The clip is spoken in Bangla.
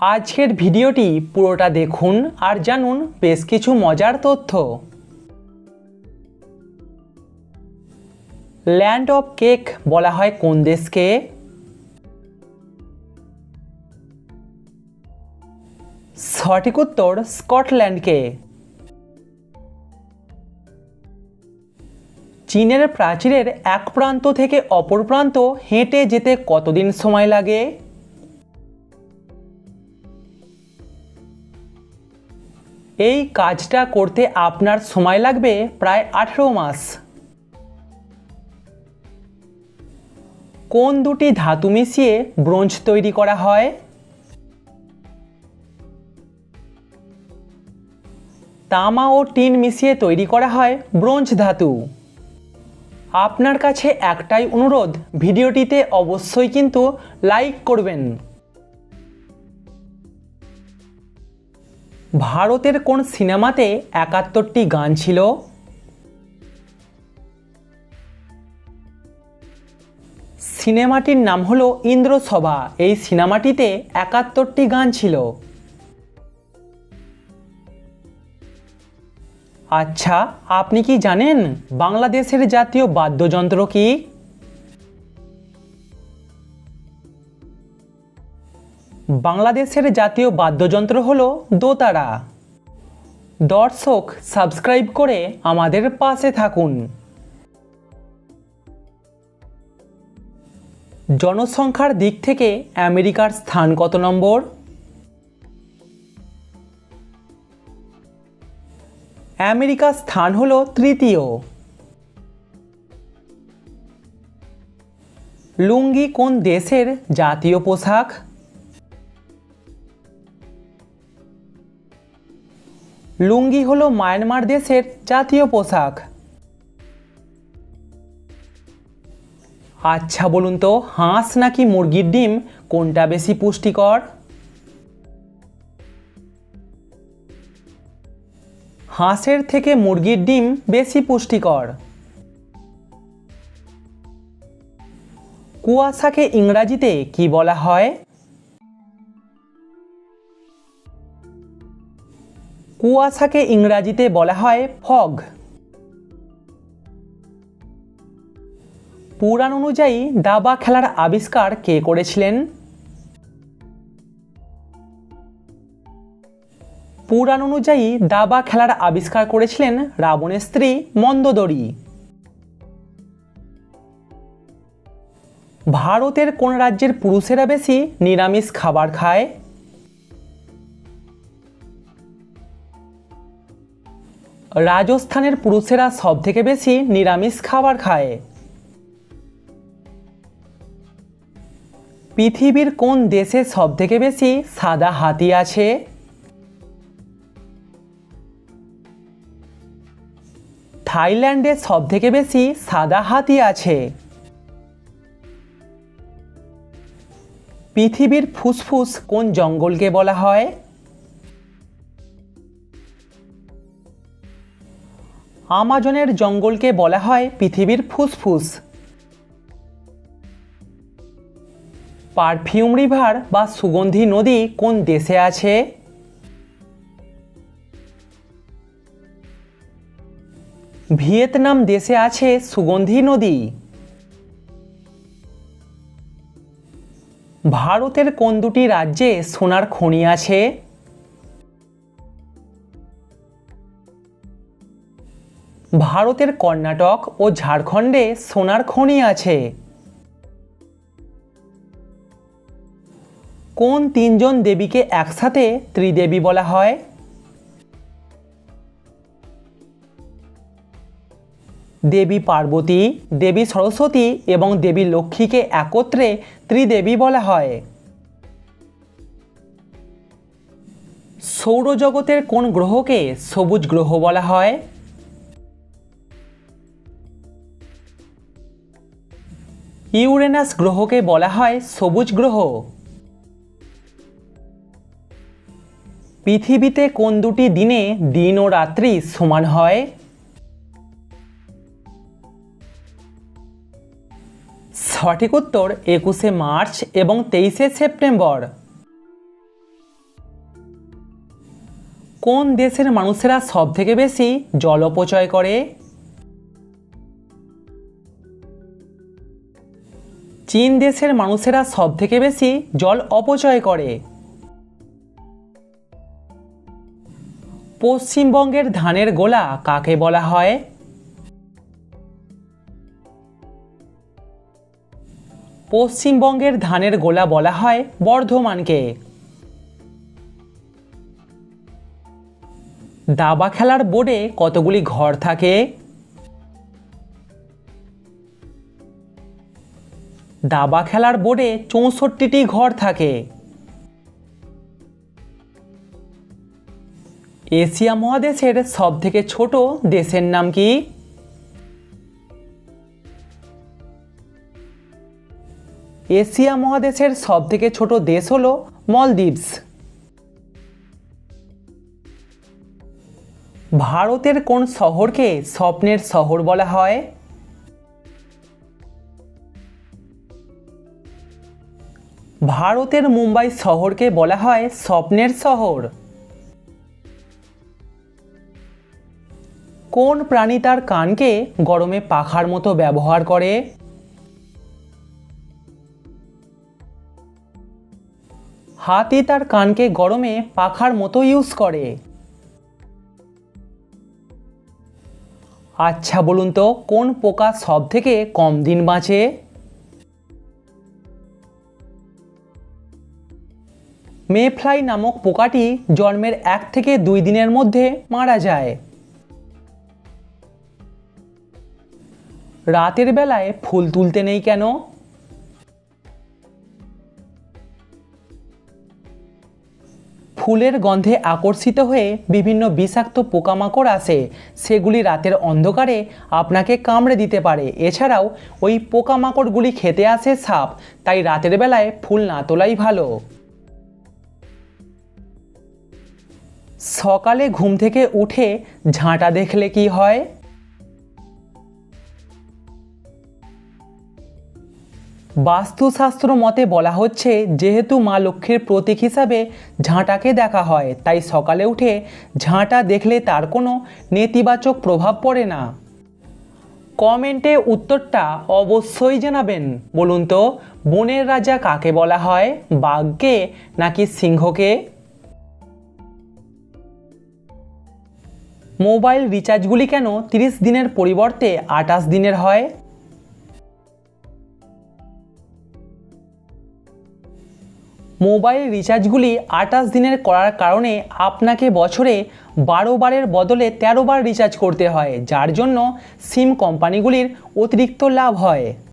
আজকের ভিডিওটি পুরোটা দেখুন আর জানুন বেশ কিছু মজার তথ্য। ল্যান্ড অফ কেক বলা হয় কোন দেশকে? সঠিক উত্তর স্কটল্যান্ডকে। চীনের প্রাচীরের এক প্রান্ত থেকে অপর প্রান্ত হেঁটে যেতে কতদিন সময় লাগে? এই কাজটা করতে আপনার সময় লাগবে প্রায় আঠেরো মাস। কোন দুটি ধাতু মিশিয়ে ব্রোঞ্জ তৈরি করা হয়? তামা ও টিন মিশিয়ে তৈরি করা হয় ব্রোঞ্জ ধাতু। আপনার কাছে একটাই অনুরোধ, ভিডিওটিতে অবশ্যই কিন্তু লাইক করবেন। ভারতের কোন সিনেমাতে একাত্তরটি গান ছিল? সিনেমাটির নাম হলো ইন্দ্রসভা। এই সিনেমাটিতে একাত্তরটি গান ছিল। আচ্ছা আপনি কি জানেন বাংলাদেশের জাতীয় বাদ্যযন্ত্র কি? বাংলাদেশের জাতীয় বাদ্যযন্ত্র হল দোতারা। দর্শক, সাবস্ক্রাইব করে আমাদের পাশে থাকুন। জনসংখ্যার দিক থেকে আমেরিকার স্থান কত নম্বর? আমেরিকার স্থান হল তৃতীয়। লুঙ্গি কোন দেশের জাতীয় পোশাক? লুঙ্গি হলো মায়ানমার দেশের জাতীয় পোশাক। আচ্ছা বলুন তো, হাঁস নাকি মুরগির ডিম, কোনটা বেশি পুষ্টিকর? হাঁসের থেকে মুরগির ডিম বেশি পুষ্টিকর। কুয়াশাকে ইংরাজিতে কি বলা হয়? কুয়াশাকে ইংরাজিতে বলা হয় ফগ। পুরাণ অনুযায়ী দাবা খেলার আবিষ্কার কে করেছিলেন? পুরাণ অনুযায়ী দাবা খেলার আবিষ্কার করেছিলেন রাবণের স্ত্রী মন্দোদরী। ভারতের কোন রাজ্যের পুরুষেরা বেশি নিরামিষ খাবার খায়? রাজস্থানের পুরুষেরা সব থেকে বেশি নিরামিষ খাবার খায়। পৃথিবীর কোন দেশে সব থেকে বেশি সাদা হাতি আছে? থাইল্যান্ডে সব থেকে বেশি সাদা হাতি আছে। পৃথিবীর ফুসফুস কোন জঙ্গলকে বলা হয়? আমাজনের জঙ্গলকে বলা হয় পৃথিবীর ফুসফুস। পারফিউম রিভার বা সুগন্ধি নদী কোন দেশে আছে? ভিয়েতনাম দেশে আছে সুগন্ধি নদী। ভারতের কোন দুটি রাজ্যে সোনার খনি আছে? ভারতের কর্ণাটক ও ঝাড়খণ্ডে সোনার খনি আছে। কোন তিনজন দেবীকে একসাথে ত্রিদেবী বলা হয়? দেবী পার্বতী, দেবী সরস্বতী এবং দেবী লক্ষ্মীকে একত্রে ত্রিদেবী বলা হয়। সৌরজগতের কোন গ্রহকে সবুজ গ্রহ বলা হয়? ইউরেনাস গ্রহকে বলা হয় সবুজ গ্রহ। পৃথিবীতে কোন দুটি দিনে দিন ও রাত্রি সমান হয়? সঠিক উত্তর একুশে মার্চ এবং তেইশে সেপ্টেম্বর। কোন দেশের মানুষেরা সব থেকে বেশি জল অপচয় করে? চীন দেশের মানুষেরা সব থেকে বেশি জল অপচয় করে। পশ্চিমবঙ্গের ধানের গোলা কাকে বলা হয়? পশ্চিমবঙ্গের ধানের গোলা বলা হয় বর্ধমানকে। দাবা খেলার বোর্ডে কতগুলি ঘর থাকে? দাবা খেলার বোর্ডে চৌষট্টিটি ঘর থাকে। এশিয়া মহাদেশের সবথেকে ছোট দেশের নাম কি? এশিয়া মহাদেশের সবথেকে ছোট দেশ হলো মলদ্বীপস। ভারতের কোন শহরকে স্বপ্নের শহর বলা হয়? ভারতের মুম্বাই শহরকে বলা হয় স্বপ্নের শহর। কোন প্রাণী তার কানকে গরমে পাখার মতো ব্যবহার করে? হাতি তার কানকে গরমে পাখার মতো ইউজ করে। আচ্ছা বলুন তো, কোন পোকা সব থেকে কম দিন বাঁচে? মেফ্লাই নামক পোকাটি জন্মের এক থেকে দুই দিনের মধ্যে মারা যায়। রাতের বেলায় ফুল তুলতে নেই কেন? ফুলের গন্ধে আকর্ষিত হয়ে বিভিন্ন বিষাক্ত পোকামাকড় আসে। সেগুলি রাতের অন্ধকারে আপনাকে কামড়ে দিতে পারে। এছাড়াও ওই পোকামাকড়গুলি খেতে আসে সাপ, তাই রাতের বেলায় ফুল না তোলাই ভালো। সকালে ঘুম থেকে উঠে ঝাঁটা দেখলে কি হয়? বাস্তুশাস্ত্র মতে বলা হচ্ছে, যেহেতু মা লক্ষ্মীর প্রতীক হিসাবে ঝাঁটাকে দেখা হয়, তাই সকালে উঠে ঝাঁটা দেখলে তার কোনো নেতিবাচক প্রভাব পড়ে না। কমেন্টে উত্তরটা অবশ্যই জানাবেন। বলুন তো, বনের রাজা কাকে বলা হয়, বাঘকে নাকি সিংহকে? মোবাইল রিচার্জগুলি কেন তিরিশ দিনের পরিবর্তে আটাশ দিনের হয়? মোবাইল রিচার্জগুলি আটাশ দিনের করার কারণে আপনাকে বছরে বারো বারের বদলে তেরো বার রিচার্জ করতে হয়, যার জন্য সিম কোম্পানিগুলির অতিরিক্ত লাভ হয়।